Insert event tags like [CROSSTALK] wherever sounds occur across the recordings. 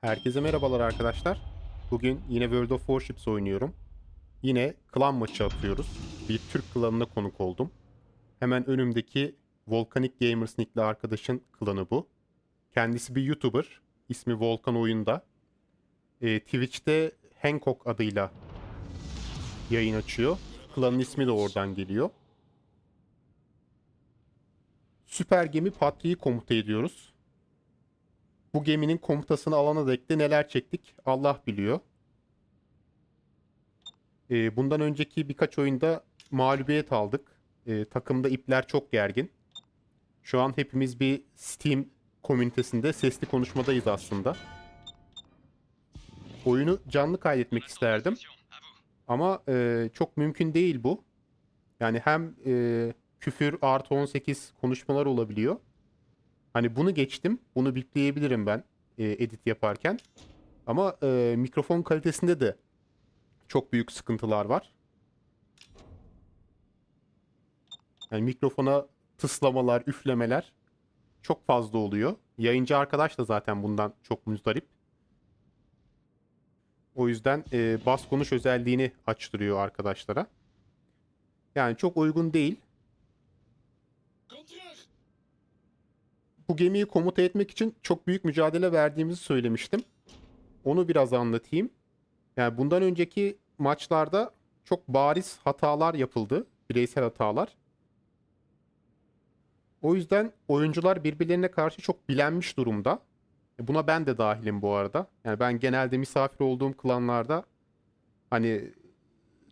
Herkese merhabalar arkadaşlar. Bugün yine World of Warships oynuyorum. Yine klan maçı atıyoruz. Bir Türk klanına konuk oldum. Hemen önümdeki Volcanic Gamers nickli arkadaşın klanı bu. Kendisi bir YouTuber. İsmi Volkan Oyunda. Ee, Twitch'te Hancock adıyla yayın açıyor. Klanın ismi de oradan geliyor. Süper gemi Patriği komuta ediyoruz. Bu geminin komutasını alana dek de neler çektik Allah biliyor. Ee, bundan önceki birkaç oyunda mağlubiyet aldık. Ee, takımda ipler çok gergin. Şu an hepimiz bir Steam komünitesinde sesli konuşmadayız aslında. Oyunu canlı kaydetmek isterdim. Ama e, çok mümkün değil bu. Yani hem e, küfür artı 18 konuşmalar olabiliyor. Hani bunu geçtim. Bunu bipleyebilirim ben e, edit yaparken. Ama e, mikrofon kalitesinde de çok büyük sıkıntılar var. Yani mikrofona tıslamalar, üflemeler çok fazla oluyor. Yayıncı arkadaş da zaten bundan çok muzdarip. O yüzden e, bas konuş özelliğini açtırıyor arkadaşlara. Yani çok uygun değil. Bu gemiyi komuta etmek için çok büyük mücadele verdiğimizi söylemiştim. Onu biraz anlatayım. Yani bundan önceki maçlarda çok bariz hatalar yapıldı. Bireysel hatalar. O yüzden oyuncular birbirlerine karşı çok bilenmiş durumda. E, Buna ben de dahilim bu arada. Yani ben genelde misafir olduğum klanlarda hani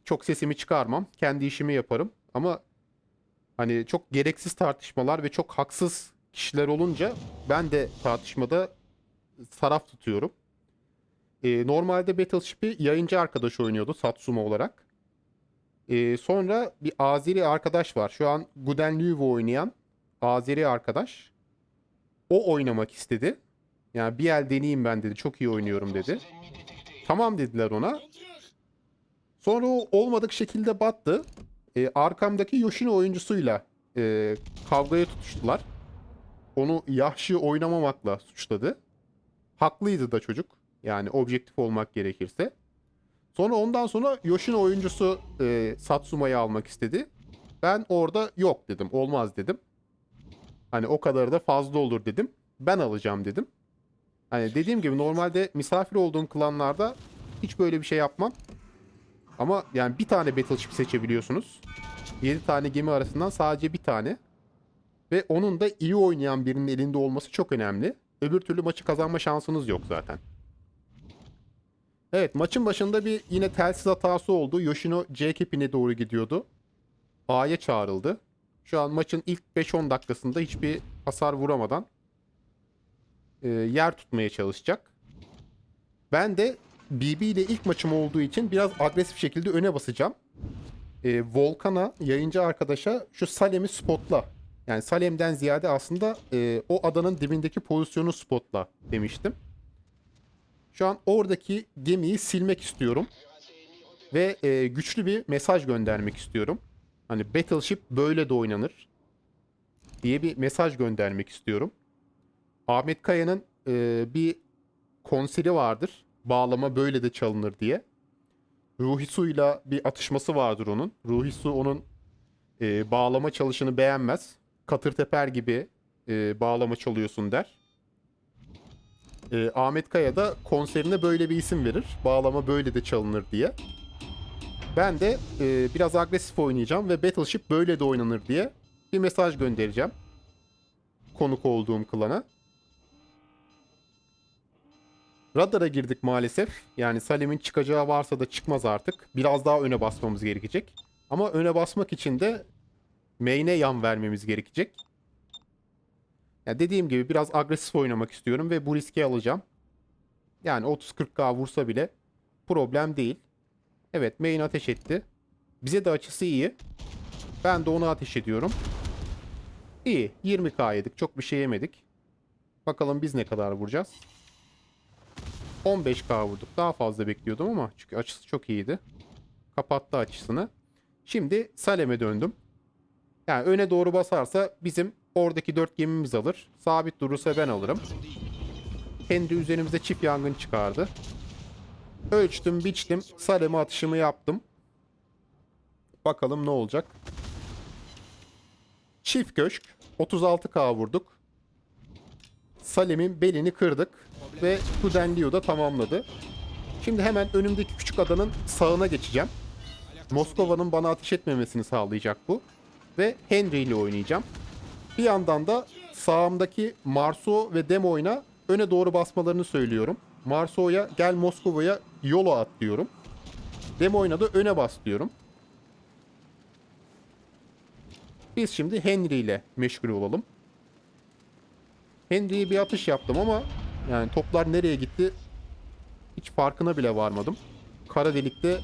çok sesimi çıkarmam. Kendi işimi yaparım. Ama hani çok gereksiz tartışmalar ve çok haksız kişiler olunca ben de tartışmada taraf tutuyorum. Ee, normalde Battleship'i yayıncı arkadaş oynuyordu Satsuma olarak. Ee, sonra bir Azeri arkadaş var. Şu an Guden Lüvo oynayan Azeri arkadaş. O oynamak istedi. Yani bir el deneyeyim ben dedi. Çok iyi oynuyorum dedi. Tamam dediler ona. Sonra o olmadık şekilde battı. Ee, arkamdaki Yoshino oyuncusuyla e, kavgaya tutuştular onu Yahşi oynamamakla suçladı. Haklıydı da çocuk. Yani objektif olmak gerekirse. Sonra ondan sonra Yoshino oyuncusu e, Satsuma'yı almak istedi. Ben orada yok dedim. Olmaz dedim. Hani o kadar da fazla olur dedim. Ben alacağım dedim. Hani dediğim gibi normalde misafir olduğum klanlarda hiç böyle bir şey yapmam. Ama yani bir tane battleship seçebiliyorsunuz. 7 tane gemi arasından sadece bir tane. Ve onun da iyi oynayan birinin elinde olması çok önemli. Öbür türlü maçı kazanma şansınız yok zaten. Evet maçın başında bir yine telsiz hatası oldu. Yoshino C kepine doğru gidiyordu. A'ya çağrıldı. Şu an maçın ilk 5-10 dakikasında hiçbir hasar vuramadan e, yer tutmaya çalışacak. Ben de BB ile ilk maçım olduğu için biraz agresif şekilde öne basacağım. E, Volkan'a, yayıncı arkadaşa şu Salem'i spotla yani Salem'den ziyade aslında e, o adanın dibindeki pozisyonu spotla demiştim. Şu an oradaki gemiyi silmek istiyorum. Ve e, güçlü bir mesaj göndermek istiyorum. Hani Battleship böyle de oynanır. Diye bir mesaj göndermek istiyorum. Ahmet Kaya'nın e, bir konseri vardır. Bağlama böyle de çalınır diye. Ruhisu'yla bir atışması vardır onun. Ruhisu onun e, bağlama çalışını beğenmez katır teper gibi e, bağlama çalıyorsun der. E, Ahmet Kaya da konserine böyle bir isim verir. Bağlama böyle de çalınır diye. Ben de e, biraz agresif oynayacağım ve Battleship böyle de oynanır diye bir mesaj göndereceğim. Konuk olduğum klana. Radara girdik maalesef. Yani Salim'in çıkacağı varsa da çıkmaz artık. Biraz daha öne basmamız gerekecek. Ama öne basmak için de main'e yan vermemiz gerekecek. Ya dediğim gibi biraz agresif oynamak istiyorum ve bu riski alacağım. Yani 30-40k vursa bile problem değil. Evet main ateş etti. Bize de açısı iyi. Ben de onu ateş ediyorum. İyi. 20k yedik. Çok bir şey yemedik. Bakalım biz ne kadar vuracağız. 15k vurduk. Daha fazla bekliyordum ama çünkü açısı çok iyiydi. Kapattı açısını. Şimdi Salem'e döndüm. Yani öne doğru basarsa bizim oradaki dört gemimiz alır. Sabit durursa ben alırım. Henry üzerimize çift yangın çıkardı. Ölçtüm, biçtim. Saleme atışımı yaptım. Bakalım ne olacak. Çift köşk. 36k vurduk. Salem'in belini kırdık. Ve Tudenlio da tamamladı. Şimdi hemen önümdeki küçük adanın sağına geçeceğim. Moskova'nın bana ateş etmemesini sağlayacak bu. Ve Henry ile oynayacağım. Bir yandan da sağımdaki Marso ve Demoyna öne doğru basmalarını söylüyorum. Marso'ya gel Moskova'ya yolu at diyorum. Demoyna da öne bas diyorum. Biz şimdi Henry ile meşgul olalım. Henry'ye bir atış yaptım ama yani toplar nereye gitti hiç farkına bile varmadım. Kara delikte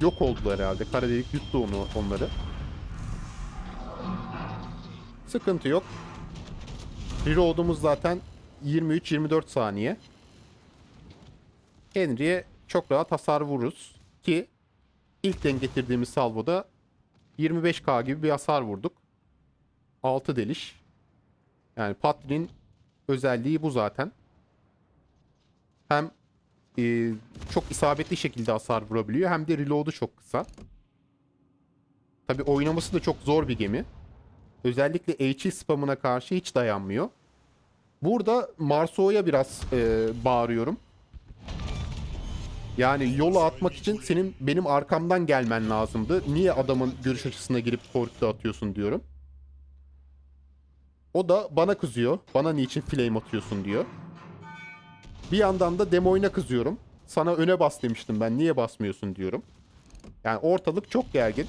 yok oldular herhalde. Kara delik yuttu onu, onları. Sıkıntı yok. Reload'umuz zaten 23-24 saniye. Henry'e çok rahat hasar vururuz. Ki ilkten getirdiğimiz salvoda 25k gibi bir hasar vurduk. 6 deliş. Yani Patri'nin özelliği bu zaten. Hem e, çok isabetli şekilde hasar vurabiliyor hem de reload'u çok kısa. Tabi oynaması da çok zor bir gemi. Özellikle HE spamına karşı hiç dayanmıyor. Burada Marso'ya biraz e, bağırıyorum. Yani yola atmak için senin benim arkamdan gelmen lazımdı. Niye adamın görüş açısına girip korktu atıyorsun diyorum. O da bana kızıyor. Bana niçin flame atıyorsun diyor. Bir yandan da demoyuna kızıyorum. Sana öne bas demiştim ben. Niye basmıyorsun diyorum. Yani ortalık çok gergin.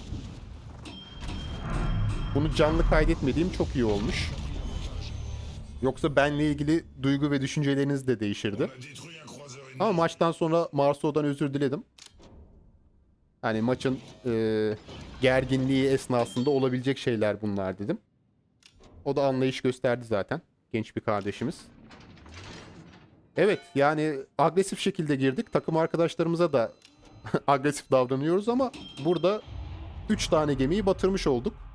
Bunu canlı kaydetmediğim çok iyi olmuş. Yoksa benle ilgili duygu ve düşünceleriniz de değişirdi. Ama maçtan sonra Marso'dan özür diledim. Hani maçın e, gerginliği esnasında olabilecek şeyler bunlar dedim. O da anlayış gösterdi zaten. Genç bir kardeşimiz. Evet yani agresif şekilde girdik. Takım arkadaşlarımıza da [LAUGHS] agresif davranıyoruz ama burada 3 tane gemiyi batırmış olduk.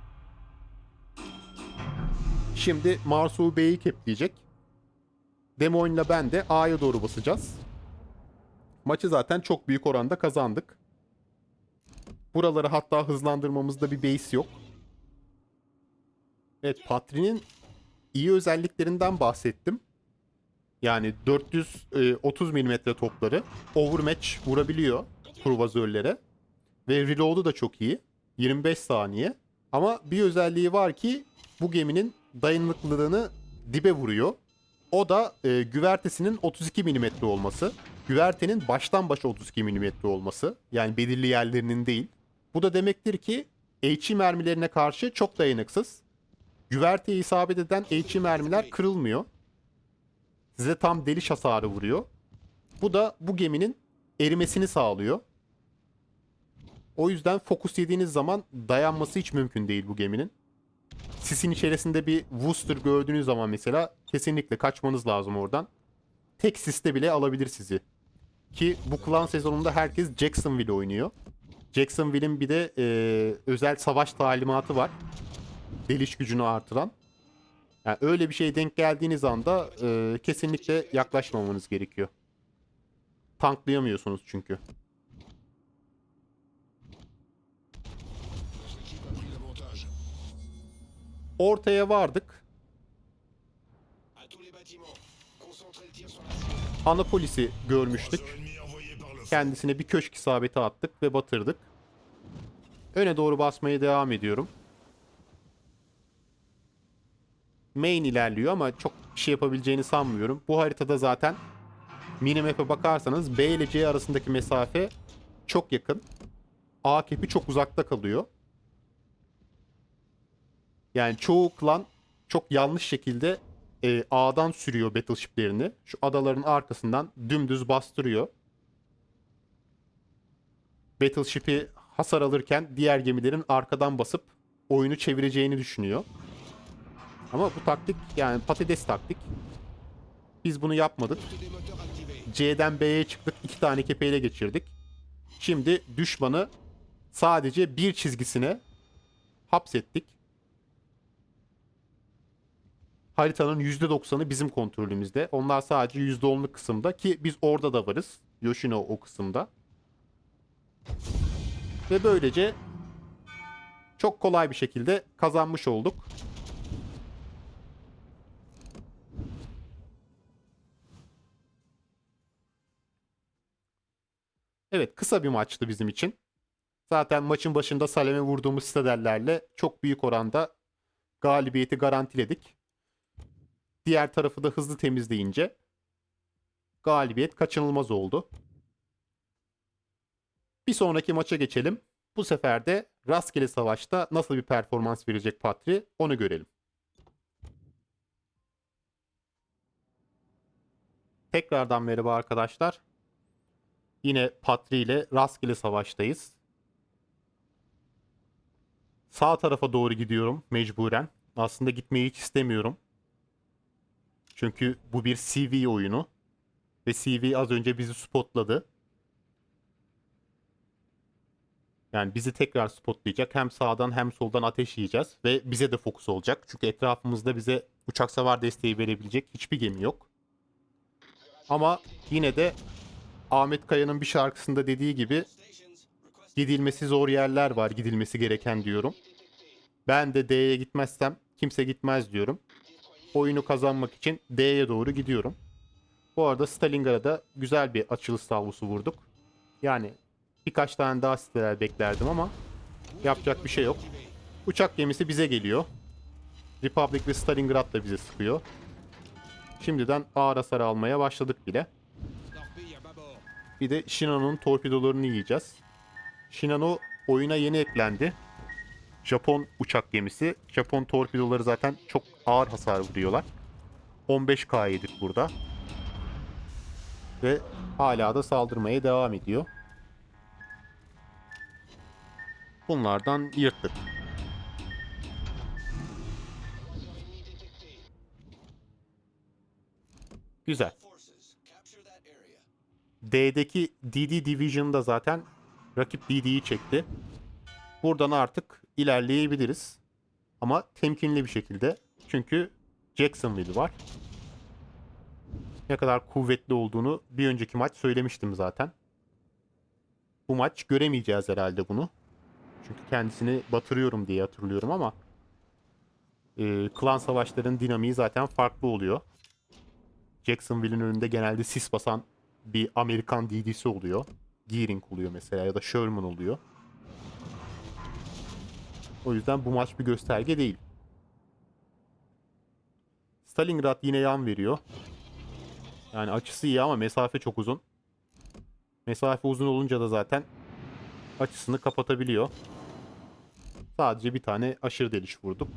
Şimdi Marsu Bey'i kepleyecek. Demoyne'la ben de A'ya doğru basacağız. Maçı zaten çok büyük oranda kazandık. Buraları hatta hızlandırmamızda bir base yok. Evet Patri'nin iyi özelliklerinden bahsettim. Yani 430 mm topları overmatch vurabiliyor kruvazörlere. Ve reload'u da çok iyi. 25 saniye. Ama bir özelliği var ki bu geminin dayanıklılığını dibe vuruyor. O da e, güvertesinin 32 mm olması. Güvertenin baştan başa 32 mm olması. Yani belirli yerlerinin değil. Bu da demektir ki HE mermilerine karşı çok dayanıksız. Güverteye isabet eden HE mermiler kırılmıyor. Size tam deliş hasarı vuruyor. Bu da bu geminin erimesini sağlıyor. O yüzden fokus yediğiniz zaman dayanması hiç mümkün değil bu geminin. Sisin içerisinde bir Wooster gördüğünüz zaman mesela kesinlikle kaçmanız lazım oradan. Tek siste bile alabilir sizi. Ki bu klan sezonunda herkes Jacksonville oynuyor. Jacksonville'in bir de e, özel savaş talimatı var. Deliş gücünü artıran. Yani öyle bir şey denk geldiğiniz anda e, kesinlikle yaklaşmamanız gerekiyor. Tanklayamıyorsunuz çünkü. La cible. Anapolis'i görmüştük. Kendisine bir köşk isabeti attık ve batırdık. Öne doğru basmaya devam ediyorum. Main ilerliyor ama çok bir şey yapabileceğini sanmıyorum. Bu haritada zaten minimap'e bakarsanız B ile C arasındaki mesafe çok yakın. A kepi çok uzakta kalıyor. Yani çoğu klan çok yanlış şekilde e, A'dan sürüyor battleship'lerini. Şu adaların arkasından dümdüz bastırıyor. Battleship'i hasar alırken diğer gemilerin arkadan basıp oyunu çevireceğini düşünüyor. Ama bu taktik yani patates taktik. Biz bunu yapmadık. C'den B'ye çıktık. iki tane kepeyle geçirdik. Şimdi düşmanı sadece bir çizgisine hapsettik. Haritanın %90'ı bizim kontrolümüzde. Onlar sadece %10'luk kısımda ki biz orada da varız. Yoshino o kısımda. Ve böylece çok kolay bir şekilde kazanmış olduk. Evet kısa bir maçtı bizim için. Zaten maçın başında Salem'e vurduğumuz stadellerle çok büyük oranda galibiyeti garantiledik. Diğer tarafı da hızlı temizleyince galibiyet kaçınılmaz oldu. Bir sonraki maça geçelim. Bu sefer de rastgele savaşta nasıl bir performans verecek Patri onu görelim. Tekrardan merhaba arkadaşlar. Yine Patri ile rastgele savaştayız. Sağ tarafa doğru gidiyorum mecburen. Aslında gitmeyi hiç istemiyorum. Çünkü bu bir CV oyunu. Ve CV az önce bizi spotladı. Yani bizi tekrar spotlayacak. Hem sağdan hem soldan ateş yiyeceğiz. Ve bize de fokus olacak. Çünkü etrafımızda bize uçak savar desteği verebilecek hiçbir gemi yok. Ama yine de Ahmet Kaya'nın bir şarkısında dediği gibi gidilmesi zor yerler var gidilmesi gereken diyorum. Ben de D'ye gitmezsem kimse gitmez diyorum. Oyunu kazanmak için D'ye doğru gidiyorum. Bu arada Stalingrad'a güzel bir açılış salvosu vurduk. Yani birkaç tane daha siteler beklerdim ama yapacak bir şey yok. Uçak gemisi bize geliyor. Republic ve Stalingrad da bize sıkıyor. Şimdiden ağır hasar almaya başladık bile. Bir de Shinano'nun torpidolarını yiyeceğiz. Shinano oyuna yeni eklendi. Japon uçak gemisi. Japon torpidoları zaten çok ağır hasar vuruyorlar. 15k yedik burada. Ve hala da saldırmaya devam ediyor. Bunlardan yırttık. Güzel. D'deki DD Division'da zaten rakip DD'yi çekti. Buradan artık ilerleyebiliriz. Ama temkinli bir şekilde. Çünkü Jacksonville var. Ne kadar kuvvetli olduğunu bir önceki maç söylemiştim zaten. Bu maç göremeyeceğiz herhalde bunu. Çünkü kendisini batırıyorum diye hatırlıyorum ama e, klan savaşlarının dinamiği zaten farklı oluyor. Jacksonville'in önünde genelde sis basan bir Amerikan DD'si oluyor. Gearing oluyor mesela ya da Sherman oluyor. O yüzden bu maç bir gösterge değil. Stalingrad yine yan veriyor. Yani açısı iyi ama mesafe çok uzun. Mesafe uzun olunca da zaten açısını kapatabiliyor. Sadece bir tane aşırı deliş vurduk.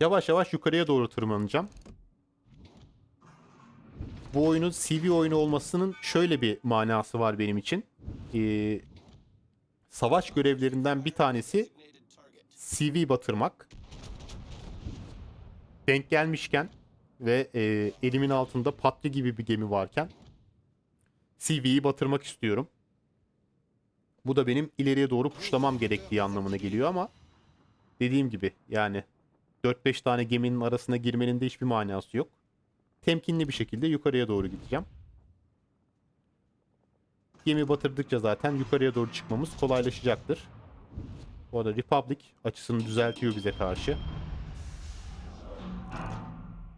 Yavaş yavaş yukarıya doğru tırmanacağım bu oyunun CV oyunu olmasının şöyle bir manası var benim için. Ee, savaş görevlerinden bir tanesi. CV batırmak. Denk gelmişken ve e, elimin altında Patri gibi bir gemi varken CV'yi batırmak istiyorum. Bu da benim ileriye doğru puşlamam gerektiği anlamına geliyor ama dediğim gibi yani 4-5 tane geminin arasına girmenin de hiçbir manası yok. Temkinli bir şekilde yukarıya doğru gideceğim. Gemi batırdıkça zaten yukarıya doğru çıkmamız kolaylaşacaktır. Bu arada Republic açısını düzeltiyor bize karşı.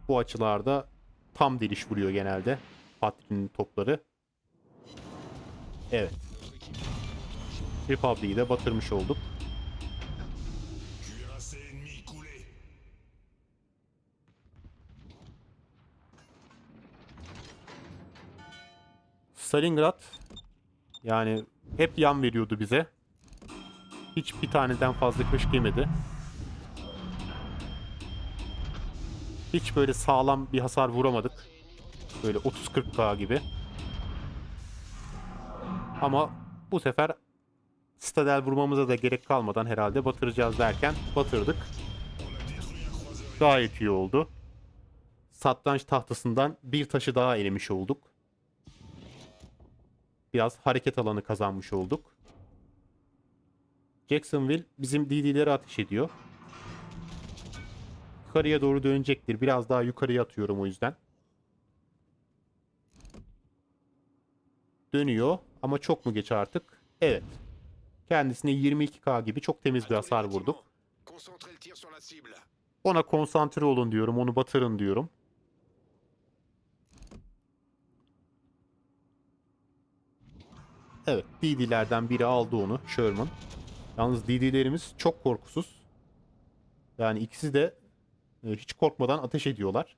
Bu açılarda tam deliş vuruyor genelde. Patri'nin topları. Evet. Republic'i de batırmış olduk. Stalingrad yani hep yan veriyordu bize. Hiç bir taneden fazla kış yemedi. Hiç böyle sağlam bir hasar vuramadık. Böyle 30-40k gibi. Ama bu sefer Stadel vurmamıza da gerek kalmadan herhalde batıracağız derken batırdık. Gayet iyi oldu. Satranç tahtasından bir taşı daha elemiş olduk biraz hareket alanı kazanmış olduk. Jacksonville bizim DD'leri ateş ediyor. yukarıya doğru dönecektir. Biraz daha yukarıya atıyorum o yüzden. Dönüyor ama çok mu geç artık? Evet. Kendisine 22k gibi çok temiz bir hasar vurduk. Ona konsantre olun diyorum. Onu batırın diyorum. Evet. DD'lerden biri aldı onu. Sherman. Yalnız DD'lerimiz çok korkusuz. Yani ikisi de e, hiç korkmadan ateş ediyorlar.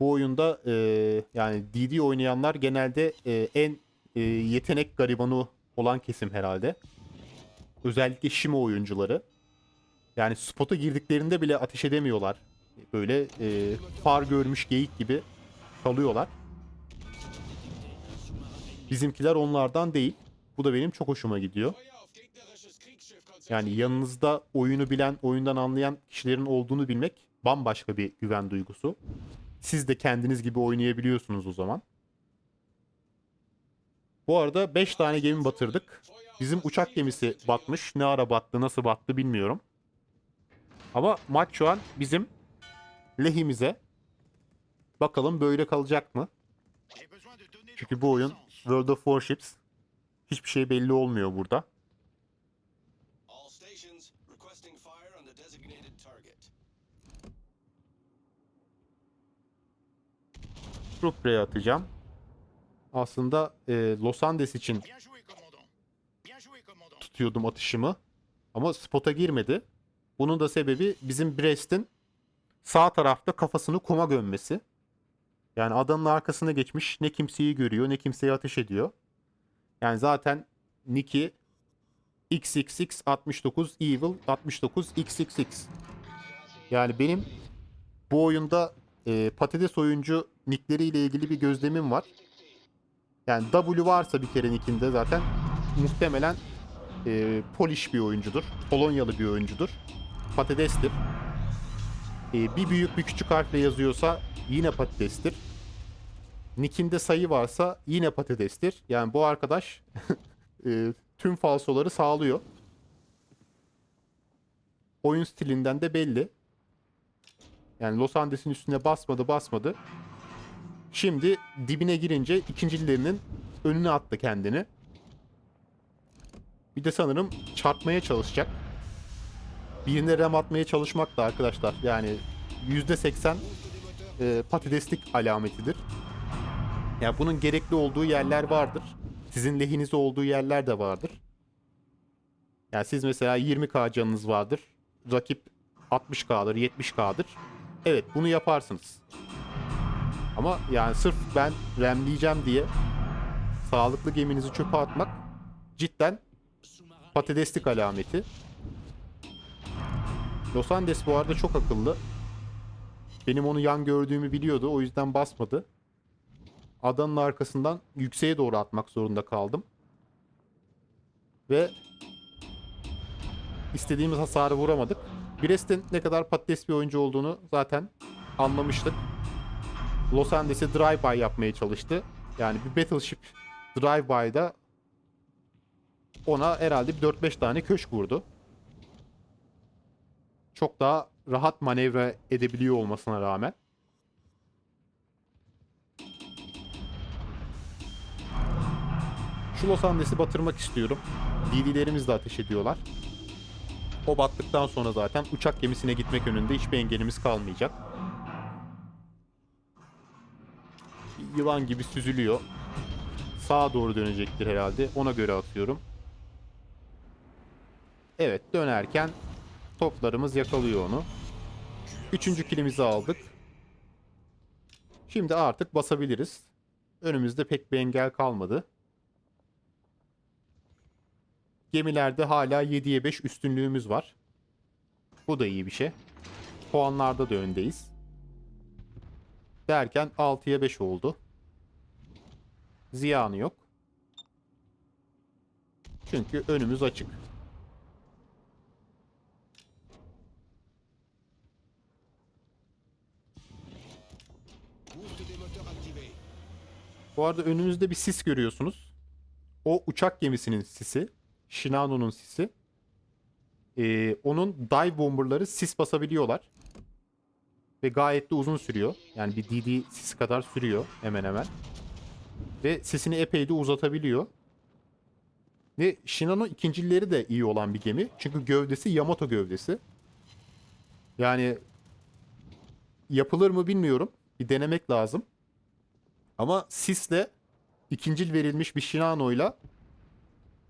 Bu oyunda e, yani DD oynayanlar genelde e, en e, yetenek garibanı olan kesim herhalde. Özellikle Shimo oyuncuları. Yani spota girdiklerinde bile ateş edemiyorlar. Böyle e, far görmüş geyik gibi kalıyorlar. Bizimkiler onlardan değil. Bu da benim çok hoşuma gidiyor. Yani yanınızda oyunu bilen, oyundan anlayan kişilerin olduğunu bilmek bambaşka bir güven duygusu. Siz de kendiniz gibi oynayabiliyorsunuz o zaman. Bu arada 5 tane gemi batırdık. Bizim uçak gemisi batmış. Ne ara battı, nasıl battı bilmiyorum. Ama maç şu an bizim lehimize. Bakalım böyle kalacak mı? Çünkü bu oyun World of Warships. Hiçbir şey belli olmuyor burada. Rupre'ye atacağım. Aslında e, Los Andes için tutuyordum atışımı. Ama spota girmedi. Bunun da sebebi bizim Brest'in sağ tarafta kafasını kuma gömmesi. Yani adamın arkasına geçmiş ne kimseyi görüyor ne kimseye ateş ediyor. Yani zaten Nick'i XXX 69 Evil 69 XXX. Yani benim bu oyunda e, patates oyuncu nickleriyle ilgili bir gözlemim var. Yani W varsa bir kere nickinde zaten muhtemelen e, Polish bir oyuncudur. Polonyalı bir oyuncudur. Patatestir. E, bir büyük bir küçük harfle yazıyorsa yine patatestir. Nick'inde sayı varsa yine patatestir. Yani bu arkadaş [LAUGHS] e, tüm falsoları sağlıyor. Oyun stilinden de belli. Yani Los Andes'in üstüne basmadı basmadı. Şimdi dibine girince ikincilerinin önüne attı kendini. Bir de sanırım çarpmaya çalışacak. Birine rem atmaya çalışmak da arkadaşlar yani %80 e, patateslik alametidir. Yani bunun gerekli olduğu yerler vardır. Sizin lehinize olduğu yerler de vardır. Yani siz mesela 20k canınız vardır. Rakip 60k'dır, 70k'dır. Evet bunu yaparsınız. Ama yani sırf ben remleyeceğim diye sağlıklı geminizi çöpe atmak cidden patateslik alameti. Los Andes bu arada çok akıllı. Benim onu yan gördüğümü biliyordu. O yüzden basmadı. Adanın arkasından yükseğe doğru atmak zorunda kaldım. Ve istediğimiz hasarı vuramadık. Brest'in ne kadar patates bir oyuncu olduğunu zaten anlamıştık. Los Andes'e drive-by yapmaya çalıştı. Yani bir Battleship drive-by'da ona herhalde bir 4-5 tane köşk vurdu. Çok daha rahat manevra edebiliyor olmasına rağmen. Şu Los Andes'i batırmak istiyorum. DD'lerimiz de ateş ediyorlar. O battıktan sonra zaten uçak gemisine gitmek önünde hiçbir engelimiz kalmayacak. Yılan gibi süzülüyor. Sağa doğru dönecektir herhalde. Ona göre atıyorum. Evet dönerken toplarımız yakalıyor onu. Üçüncü kilimizi aldık. Şimdi artık basabiliriz. Önümüzde pek bir engel kalmadı. Gemilerde hala 7'ye 5 üstünlüğümüz var. Bu da iyi bir şey. Puanlarda da öndeyiz. Derken 6'ya 5 oldu. Ziyanı yok. Çünkü önümüz açık. Bu arada önünüzde bir sis görüyorsunuz. O uçak gemisinin sisi. Shinano'nun sisi. Ee, onun dive bomberları sis basabiliyorlar. Ve gayet de uzun sürüyor. Yani bir DD sis kadar sürüyor hemen hemen. Ve sesini epey de uzatabiliyor. Ve Shinano ikincileri de iyi olan bir gemi. Çünkü gövdesi Yamato gövdesi. Yani yapılır mı bilmiyorum. Bir denemek lazım. Ama sisle ikincil verilmiş bir Shinano'yla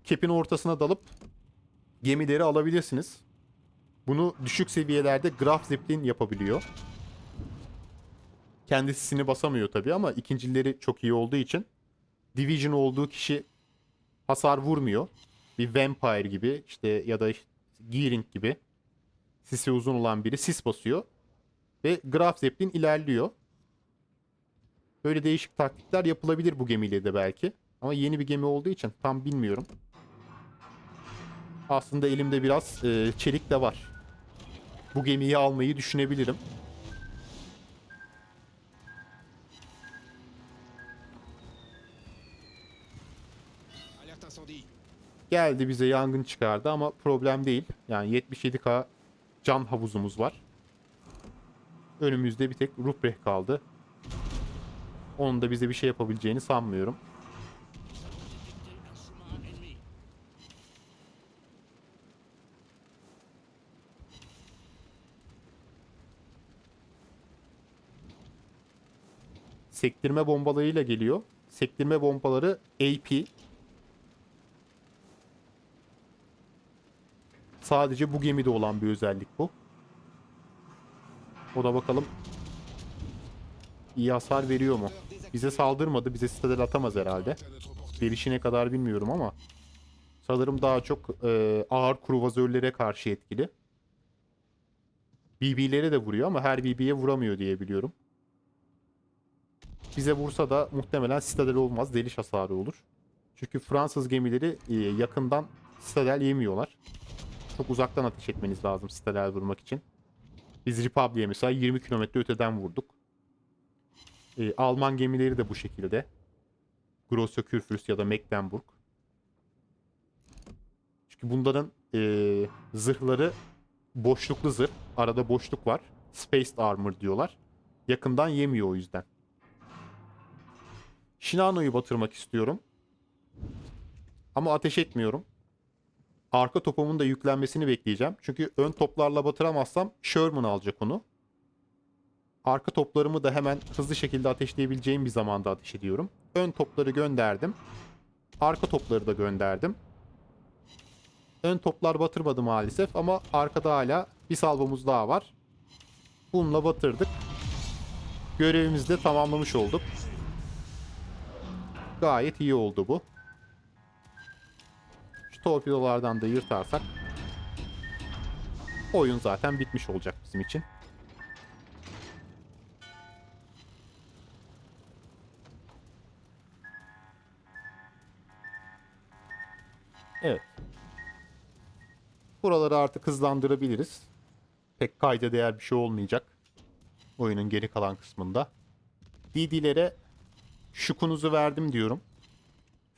kepin ortasına dalıp gemileri alabilirsiniz. Bunu düşük seviyelerde Graf Zeppelin yapabiliyor. Kendisini basamıyor tabii ama ikincileri çok iyi olduğu için Division olduğu kişi hasar vurmuyor. Bir Vampire gibi işte ya da işte Gearing gibi sisi uzun olan biri sis basıyor. Ve Graf Zeppelin ilerliyor. Böyle değişik taktikler yapılabilir bu gemiyle de belki. Ama yeni bir gemi olduğu için tam bilmiyorum. Aslında elimde biraz e, çelik de var. Bu gemiyi almayı düşünebilirim. Geldi bize yangın çıkardı ama problem değil. Yani 77k can havuzumuz var. Önümüzde bir tek Ruprecht kaldı. Onun da bize bir şey yapabileceğini sanmıyorum. Sektirme bombalarıyla geliyor. Sektirme bombaları AP. Sadece bu gemide olan bir özellik bu. O da bakalım iyi hasar veriyor mu? Bize saldırmadı. Bize citadel atamaz herhalde. Gelişine kadar bilmiyorum ama sanırım daha çok e, ağır kruvazörlere karşı etkili. BB'lere de vuruyor ama her BB'ye vuramıyor diye biliyorum. Bize vursa da muhtemelen citadel olmaz. Deliş hasarı olur. Çünkü Fransız gemileri e, yakından citadel yemiyorlar. Çok uzaktan ateş etmeniz lazım citadel vurmak için. Biz Republic'e mesela 20 kilometre öteden vurduk. E, Alman gemileri de bu şekilde. Grosso Kürfürst ya da Mecklenburg. Çünkü bunların e, zırhları boşluklu zırh. Arada boşluk var. Spaced Armor diyorlar. Yakından yemiyor o yüzden. Shinano'yu batırmak istiyorum. Ama ateş etmiyorum. Arka topumun da yüklenmesini bekleyeceğim. Çünkü ön toplarla batıramazsam Sherman alacak onu. Arka toplarımı da hemen hızlı şekilde ateşleyebileceğim bir zamanda ateş ediyorum. Ön topları gönderdim. Arka topları da gönderdim. Ön toplar batırmadı maalesef ama arkada hala bir salvomuz daha var. Bununla batırdık. Görevimizi de tamamlamış olduk. Gayet iyi oldu bu. Şu torpidolardan da yırtarsak oyun zaten bitmiş olacak bizim için. Evet. Buraları artık hızlandırabiliriz. Pek kayda değer bir şey olmayacak. Oyunun geri kalan kısmında. DD'lere şukunuzu verdim diyorum.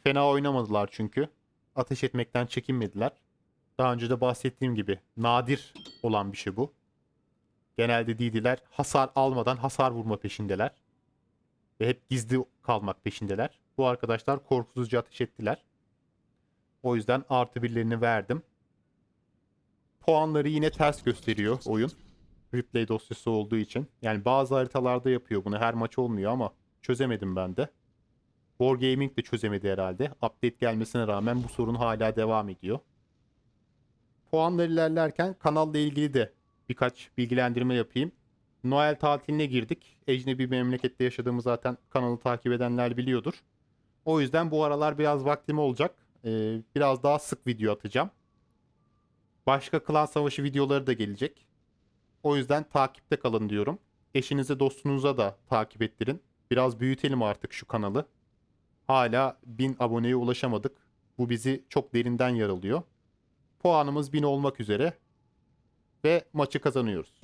Fena oynamadılar çünkü. Ateş etmekten çekinmediler. Daha önce de bahsettiğim gibi nadir olan bir şey bu. Genelde DD'ler hasar almadan hasar vurma peşindeler. Ve hep gizli kalmak peşindeler. Bu arkadaşlar korkusuzca ateş ettiler. O yüzden artı birlerini verdim. Puanları yine ters gösteriyor oyun. Replay dosyası olduğu için. Yani bazı haritalarda yapıyor bunu. Her maç olmuyor ama çözemedim ben de. Wargaming de çözemedi herhalde. Update gelmesine rağmen bu sorun hala devam ediyor. Puanlar ilerlerken kanalla ilgili de birkaç bilgilendirme yapayım. Noel tatiline girdik. Ecnebi memlekette yaşadığımı zaten kanalı takip edenler biliyordur. O yüzden bu aralar biraz vaktim olacak. Ee, biraz daha sık video atacağım. Başka klan savaşı videoları da gelecek. O yüzden takipte kalın diyorum. Eşinize dostunuza da takip ettirin. Biraz büyütelim artık şu kanalı. Hala 1000 aboneye ulaşamadık. Bu bizi çok derinden yaralıyor. Puanımız 1000 olmak üzere. Ve maçı kazanıyoruz.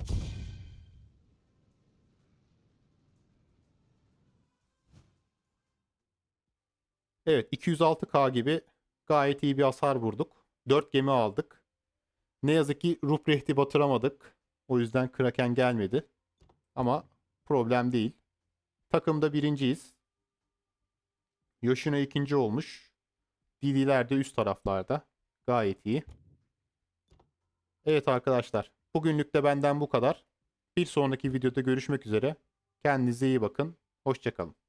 Evet 206k gibi gayet iyi bir hasar vurduk. 4 gemi aldık. Ne yazık ki Ruprecht'i batıramadık. O yüzden Kraken gelmedi. Ama problem değil. Takımda birinciyiz. Yoshino ikinci olmuş. DD'ler de üst taraflarda. Gayet iyi. Evet arkadaşlar. Bugünlük de benden bu kadar. Bir sonraki videoda görüşmek üzere. Kendinize iyi bakın. Hoşçakalın.